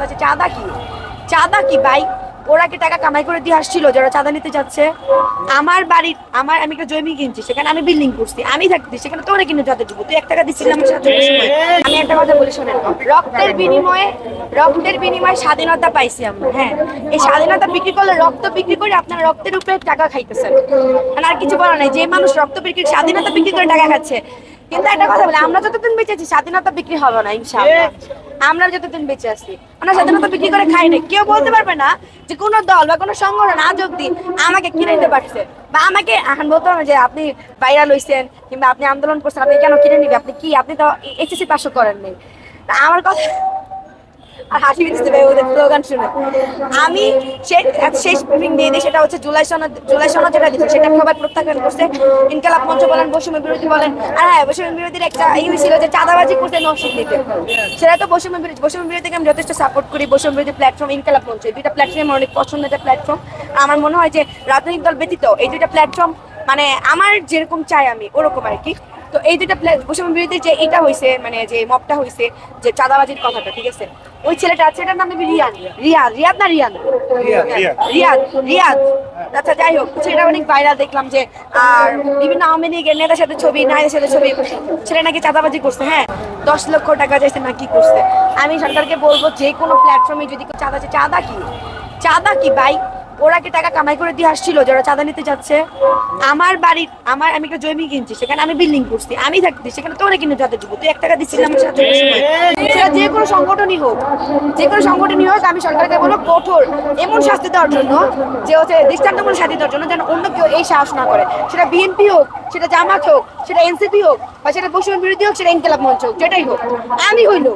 চাঁদা চাঁদা কি? চাঁদা কি ভাই? ওরা কি টাকা কামাই করে দিয়ে আসছিল, যারা চাঁদা নিতে যাচ্ছে। আমার বাড়ির, আমার, আমি একটা জমি কিনছি, সেখানে আমি বিল্ডিং করছি, আমি থাকছি, সেখানে তোরা কিনে যাতে দিব। তুই এক টাকা দিচ্ছিলি আমার সাথে আমি একটা কথা বলি শোনেন, রক্তের বিনিময়ে রক্তের বিনিময়ে স্বাধীনতা পাইছি আমরা হ্যাঁ। এই স্বাধীনতা বিক্রি করলে রক্ত বিক্রি করে আপনারা রক্তের উপরে টাকা খাইতেছেন। মানে আর কিছু বলা নাই, যে মানুষ রক্ত বিক্রি, স্বাধীনতা বিক্রি করে টাকা খাচ্ছে কিন্তু একটা কথা বলি, আমরা যতদিন বেঁচে আছি, স্বাধীনতা বিক্রি হবে না, ইনশাআল্লাহ। আমরা যতদিন বেঁচে আছি, আমরা স্বাধীনতা বিক্রি করে খাই না কেউ বলতে পারবে না যে কোন দল বা কোন সংগঠন আজ অব্দি আমাকে কিনে নিতে পারছে বা আমাকে, এখন বলতে পারবে যে আপনি ভাইরাল হইছেন কিংবা আপনি আন্দোলন করছেন, আপনি কেন কিনে নিবে? আপনি কি, আপনি তো এইচএসসি পাশও করেননি তা আমার কথা আর হাসি দিতে ভাই ওদের স্লোগান শুনে। আমি শেষ ব্রিফিং দিয়ে দিই, সেটা হচ্ছে জুলাই সনদ জুলাই সনদ যেটা দিচ্ছে, সেটা সবাই প্রত্যাখ্যান করছে। ইনকালাব মঞ্চ বলেন, বৈষম্য বিরোধী বলেন, আর হ্যাঁ বৈষম্য বিরোধীর একটা ই হয়েছিল যে চাঁদাবাজি করতে নসিব দিতে সেটা তো বৈষম্য বিরোধী বৈষম্য বিরোধীকে আমি যথেষ্ট সাপোর্ট করি, বৈষম্য বিরোধী প্ল্যাটফর্ম ইনকালাব মঞ্চ। এই দুইটা প্ল্যাটফর্ম আমার অনেক পছন্দের একটা প্ল্যাটফর্ম আমার মনে হয় যে রাজনৈতিক দল ব্যতীত এই দুইটা প্ল্যাটফর্ম মানে আমার যেরকম চাই আমি, ওরকম আর কি। তো এই দুইটা বৈষম্য বিরোধী যে এটা হয়েছে মানে যে মপটা হয়েছে যে চাঁদাবাজির কথাটা ঠিক আছে? ওই ছেলেটা আছে এটার নাম নাকি রিয়ান রিয়াদ রিয়াদ না রিয়াদ, রিয়াদ। রিয়াদ। রিয়াদ আচ্ছা যাই হোক সেটা অনেক ভাইরাল দেখলাম যে আর বিভিন্ন আওয়ামী লীগের নেতার সাথে ছবি নারীদের সাথে ছবি ছেলে নাকি চাঁদাবাজি করছে হ্যাঁ? দশ লক্ষ টাকা যাইছে না কি করছে? আমি সরকারকে বলব যে কোনো প্ল্যাটফর্মে যদি চাঁদা চাঁদা কি? চাঁদা কি ভাই? ওরা কি টাকা কামাই করে দিয়ে আসছিল? যারা চাঁদা নিতে যাচ্ছে। আমার বাড়ির, আমার, আমি একটা জমি কিনছি, সেখানে আমি বিল্ডিং করছি, আমি থাকছি, সেখানে তোরা কিনে যাতে দিব তুই এক টাকা দিচ্ছিলি আমার সাথে? সেটা যে কোনো সংগঠনই হোক, যে কোনো সংগঠনই হোক, আমি সরকারকে বলব কঠোর, এমন শাস্তি দেওয়ার জন্য, যে হচ্ছে দৃষ্টান্তমূলক শাস্তি দেওয়ার জন্য যেন অন্য কেউ এই সাহস না করে। সেটা বিএনপি হোক, সেটা জামাত হোক, সেটা এনসিপি হোক, বা সেটা বৈষম্য বিরোধী হোক, সেটা ইনকেলাব মঞ্চ হোক, যেটাই হোক, আমি হইল